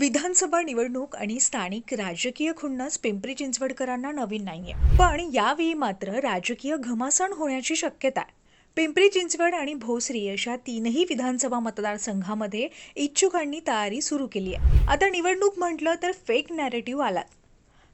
विधानसभा निवडणूक आणि स्थानिक राजकीय खुन्नस पिंपरी चिंचवडकरांना नवीन नाहीये. पण यावेळी मात्र राजकीय घमासण होण्याची शक्यता आहे. पिंपरी चिंचवड आणि भोसरी अशा तीनही विधानसभा मतदारसंघामध्ये इच्छुकांनी तयारी सुरू केली आहे. आता निवडणूक म्हटलं तर फेक नॅरेटिव्ह आलात.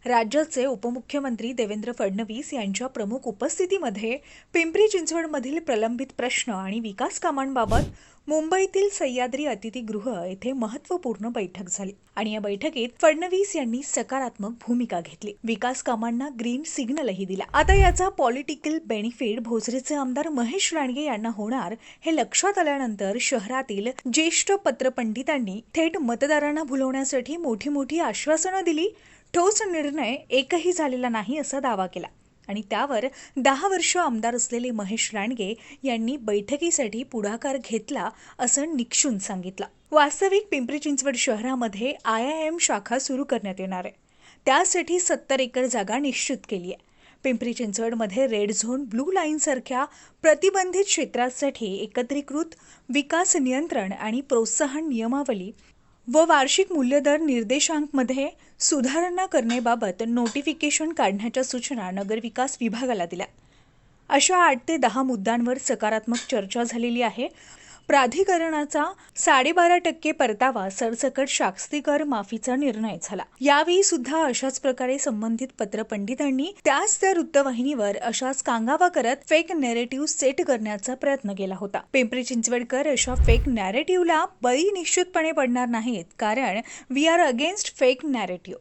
राज्याचे उपमुख्यमंत्री देवेंद्र फडणवीस यांच्या प्रमुख उपस्थितीमध्ये पिंपरी चिंचवडमधील प्रलंबित प्रश्न आणि विकास कामांबाबत मुंबईतील सह्याद्री अतिथीगृह येथे महत्त्वपूर्ण बैठक झाली आणि या बैठकीत फडणवीस यांनी सकारात्मक भूमिका घेतली. विकास कामांना ग्रीन सिग्नलही दिला. आता याचा पॉलिटिकल बेनिफिट भोसरीचे आमदार महेश राणगे यांना होणार हे लक्षात आल्यानंतर शहरातील ज्येष्ठ पत्रपंडितांनी थेट मतदारांना भुलवण्यासाठी मोठी मोठी आश्वासनं दिली. ठोस निर्णय एकही झालेला नाही असा दावा केला. आणि त्यावर दहा वर्ष आमदार असलेले महेश राणगे यांनी बैठकीसाठी पुढाकार घेतला असं निक्षून सांगितलं. वास्तविक पिंपरी चिंचवड शहरामध्ये आय आय एम शाखा सुरू करण्यात येणार आहे. त्यासाठी सत्तर एकर जागा निश्चित केली आहे. पिंपरी चिंचवडमध्ये रेड झोन ब्लू लाईनसारख्या प्रतिबंधित क्षेत्रासाठी एकत्रीकृत विकास नियंत्रण आणि प्रोत्साहन नियमावली व वार्षिक मूल्यदर निर्देशांकमध्ये सुधारणा करण्याबाबत नोटिफिकेशन काढण्याच्या सूचना नगरविकास विभागाला दिल्या. अशा आठ ते दहा मुद्द्यांवर सकारात्मक चर्चा झालेली आहे. प्राधिकरणाचा साडेबारा टक्के परतावा सरसकट शास्ती कर माफीचा निर्णय झाला. यावेळी सुद्धा अशाच प्रकारे संबंधित पत्रपंडितांनी त्याच त्या वृत्तवाहिनीवर अशाच कांगावा करत फेक नॅरेटिव्ह सेट करण्याचा प्रयत्न केला होता. पिंपरी चिंचवडकर अशा फेक नॅरेटिव्हला बळी निश्चितपणे पडणार नाहीत कारण we are against fake narrative